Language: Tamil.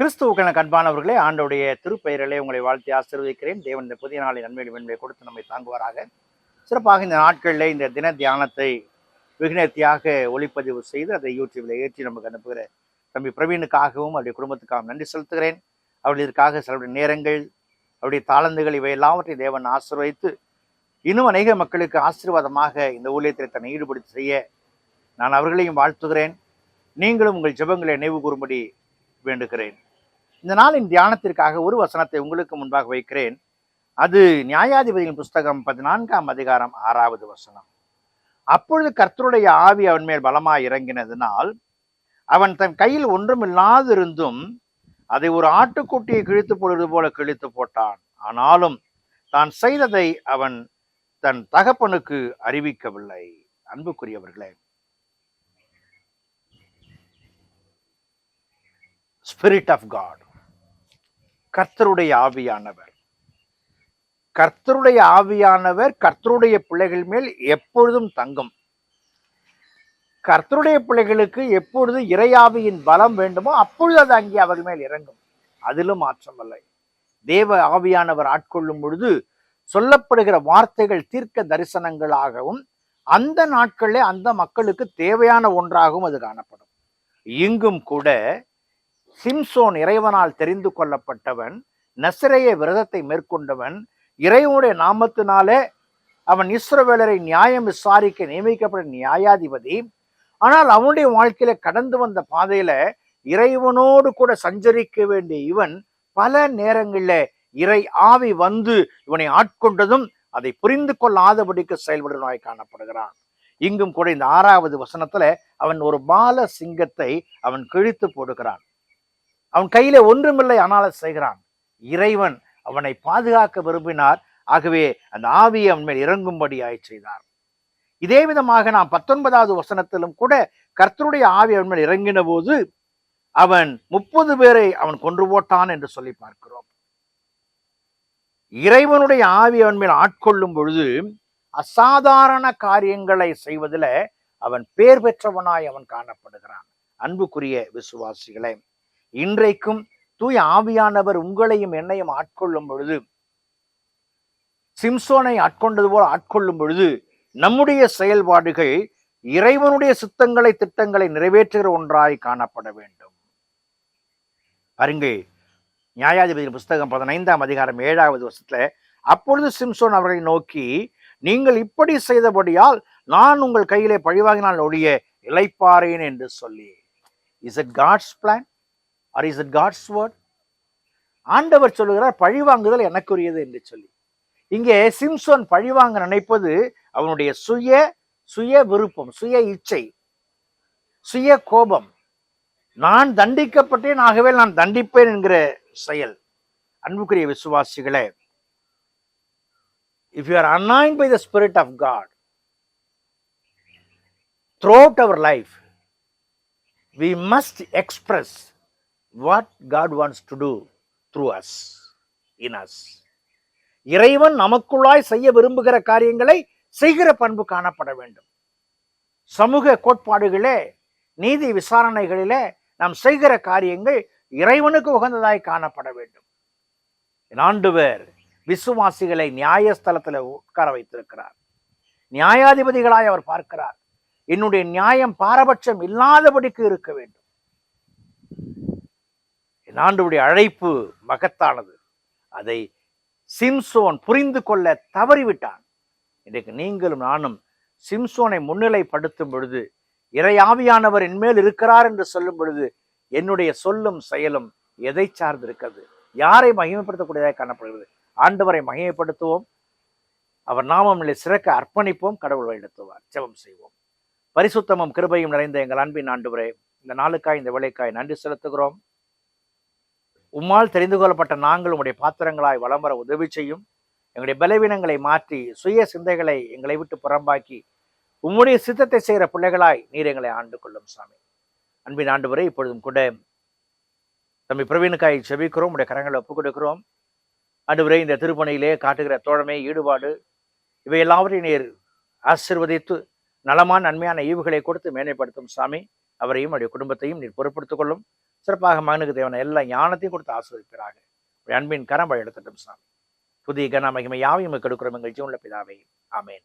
கிறிஸ்துவுக்கான கண்பானவர்களே ஆண்டோடைய திருப்பெயரிலே உங்களை வாழ்த்தி ஆசீர்வதிக்கிறேன். தேவன் இந்த புதிய நாளின் நன்மையை வெண்மை கொடுத்து நம்மை தாங்குவாராக. சிறப்பாக இந்த நாட்களில் இந்த தின தியானத்தை விகினத்தியாக ஒளிப்பதிவு செய்து அதை யூடியூப்ல ஏற்றி நமக்கு அனுப்புகிற தம்பி பிரவீனுக்காகவும் அவருடைய குடும்பத்துக்காகவும் நன்றி செலுத்துகிறேன். அவர்களுக்காக சிலருடைய நேரங்கள் அவருடைய தாளந்துகள் இவை எல்லாவற்றை தேவன் ஆசீர்வதித்து இன்னும் அநேக மக்களுக்கு ஆசீர்வாதமாக இந்த ஊழியத்தில் தன்னை ஈடுபடுத்தி செய்ய நான் அவர்களையும் வாழ்த்துகிறேன். நீங்களும் உங்கள் ஜெபங்களை நினைவு கூறும்படி வேண்டுகிறேன். இந்த நாளின் தியானத்திற்காக ஒரு வசனத்தை உங்களுக்கு முன்பாக வைக்கிறேன். அது நியாயாதிபதியின் புஸ்தகம் பதினான்காம் அதிகாரம் ஆறாவது வசனம். அப்பொழுது கர்த்தருடைய ஆவி அவன் மேல் பலமாய் இறங்கினதினால் அவன் தன் கையில் ஒன்றுமில்லாதிருந்தும் அதை ஒரு ஆட்டுக்குட்டியை கிழித்து போடுவது போல கிழித்து போட்டான். ஆனாலும் தான் செய்ததை அவன் தன் தகப்பனுக்கு அறிவிக்கவில்லை. அன்புக்குரியவர்களே ஸ்பிரிட் ஆஃப் காட் கர்த்தருடைய ஆவியானவர். கர்த்தருடைய ஆவியானவர் கர்த்தருடைய பிள்ளைகள் மேல் எப்பொழுதும் தங்கும். கர்த்தருடைய பிள்ளைகளுக்கு எப்பொழுது இறையாவியின் பலம் வேண்டுமோ அப்பொழுது அது அங்கே அவர்கள் மேல் இறங்கும். அதிலும் மாற்றமில்லை. தேவ ஆவியானவர் ஆட்கொள்ளும் பொழுது சொல்லப்படுகிற வார்த்தைகள் தீர்க்க தரிசனங்களாகவும் அந்த நாட்களிலே அந்த மக்களுக்கு தேவையான ஒன்றாகவும் அது காணப்படும். இங்கும் கூட சிம்சோன் இறைவனால் தெரிந்து கொள்ளப்பட்டவன் நசிரைய விரதத்தை மேற்கொண்டவன் இறைவனுடைய நாமத்தினாலே அவன் இஸ்ரவேலரை நியாயம் விசாரிக்க நியமிக்கப்பட்ட நியாயாதிபதி. ஆனால் அவனுடைய வாழ்க்கையில கடந்து வந்த பாதையில இறைவனோடு கூட சஞ்சரிக்க வேண்டிய இவன் பல நேரங்களில் இறை ஆவி வந்து இவனை ஆட்கொண்டதும் அதை புரிந்து கொள்ளாதபடிக்கு செயல்படுவனாய் காணப்படுகிறான். இங்கும் கூட இந்த ஆறாவது வசனத்துல அவன் ஒரு பால சிங்கத்தை அவன் கிழித்து போடுகிறான். அவன் கையில ஒன்றுமில்லை ஆனால் செய்கிறான். இறைவன் அவனை பாதுகாக்க விரும்பினார். ஆகவே அந்த ஆவியை அவன் மேல் இறங்கும்படியாய் செய்தார். இதே விதமாக நாம் பத்தொன்பதாவது வசனத்திலும் கூட கர்த்தருடைய ஆவி அவன் மேல் இறங்கின போது அவன் முப்பது பேரை அவன் கொன்று போட்டான் என்று சொல்லி பார்க்கிறோம். இறைவனுடைய ஆவி அவன் மேல் ஆட்கொள்ளும் பொழுது அசாதாரண காரியங்களை செய்வதில் அவன் பேர் பெற்றவனாய் அவன் காணப்படுகிறான். அன்புக்குரிய விசுவாசிகளே இன்றைக்கும் தூய் ஆவியானவர் உங்களையும் என்னையும் ஆட்கொள்ளும் பொழுது சிம்சோனை ஆட்கொண்டது போல் ஆட்கொள்ளும் பொழுது நம்முடைய செயல்பாடுகள் இறைவனுடைய சித்தங்களை திட்டங்களை நிறைவேற்றுகிற ஒன்றாய் காணப்பட வேண்டும். பாருங்கள் நியாயாதிபதி புஸ்தகம் பதினைந்தாம் அதிகாரம் ஏழாவது வருஷத்துல அப்பொழுது சிம்சோன் அவர்களை நோக்கி நீங்கள் இப்படி செய்தபடியால் நான் உங்கள் கையிலே பழிவாங்கினால் ஒழிய இழைப்பாரேன் என்று சொல்லி is it God's plan or is it God's word ஆண்டவர் சொல்லுகிறார் பழிவாங்குதல் எனக்குரியது என்று சொல்லி. இங்கே சிம்சோன் பழிவாங்க நினைப்பது அவனுடைய சுய சுய விருப்பம் சுய இச்சை சுய கோபம். நான் தண்டிக்கப்பட்டேன் ஆகவே நான் தண்டிப்பேன் என்கிற செயல். அன்புக்குரிய விசுவாசிகளே if you are anointed by the spirit of God throughout our life we must express what God wants to do through us in us இறைவன் நமக்குள்ளாய் செய்ய விரும்புகிற காரியங்களை செய்கிற பண்பு காணப்பட வேண்டும். சமூக கோட்பாடுகளே நீதி விசாரணைகளிலே நாம் செய்கிற காரியங்கள் இறைவனுக்கு உகந்ததாய் காணப்பட வேண்டும். ஆண்டவர் விசுவாசிகளை நியாயஸ்தலத்தில் உட்கார வைத்திருக்கிறார். நியாயாதிபதிகளாய் அவர் பார்க்கிறார். என்னுடைய நியாயம் பாரபட்சம் இல்லாதபடிக்கு இருக்க வேண்டும். ஆண்டுடைய அழைப்பு மகத்தானது. அதை சிம்சோன் புரிந்து கொள்ள தவறிவிட்டான். இன்றைக்கு நீங்களும் நானும் சிம்சோனை முன்னிலைப்படுத்தும் பொழுது இறையாவியானவர் என்மேல் இருக்கிறார் என்று சொல்லும் பொழுது என்னுடைய சொல்லும் செயலும் எதை சார்ந்திருக்கிறது? யாரை மகிமைப்படுத்தக்கூடியதாக காணப்படுகிறது? ஆண்டவரை மகிமைப்படுத்துவோம். அவர் நாமம் சிறக்க அர்ப்பணிப்போம். கடவுள் வழிநடத்துவார் ஜெபம் செய்வோம். பரிசுத்தமும் கிருபையும் நிறைந்த எங்கள் அன்பின் ஆண்டவரே இந்த நாளுக்காய் இந்த வேலைக்காய் நன்றி செலுத்துகிறோம். உம்மால் தெரிந்து கொள்ளப்பட்ட நாங்கள் உங்களுடைய பாத்திரங்களாய் வலம் வர உதவி செய்யும். எங்களுடைய பலவீனங்களை மாற்றி சுய சிந்தைகளை எங்களை விட்டு புறம்பாக்கி உம்முடைய சித்தத்தை செய்கிற பிள்ளைகளாய் நீர் எங்களை ஆண்டு கொள்ளும் சாமி. அன்பின் ஆண்டு வரை இப்பொழுதும் கூட தம்பி பிரவீனுக்காய் செபிக்கிறோம் உடைய கரங்களை ஒப்புக் கொடுக்கிறோம். அன்றுவரை இந்த திருப்பணியிலே காட்டுகிற தோழமை ஈடுபாடு இவை எல்லாவற்றையும் நீர் ஆசிர்வதித்து நலமான நன்மையான ஈவுகளை கொடுத்து மேன்மைப்படுத்தும் சாமி. அவரையும் அவருடைய குடும்பத்தையும் நீர் பொறுப்படுத்திக் கொள்ளும். சிறப்பாக மகனுக்கு தேவையான எல்லா ஞானத்தையும் கொடுத்து ஆஸ்வதிப்பீராக அன்பின் கரம் வழி சாமி. புதிய கன மகிமை யாவையும் கெடுக்கிறோம் எங்கள் ஜீவனுள்ள பிதாவே. ஆமேன்.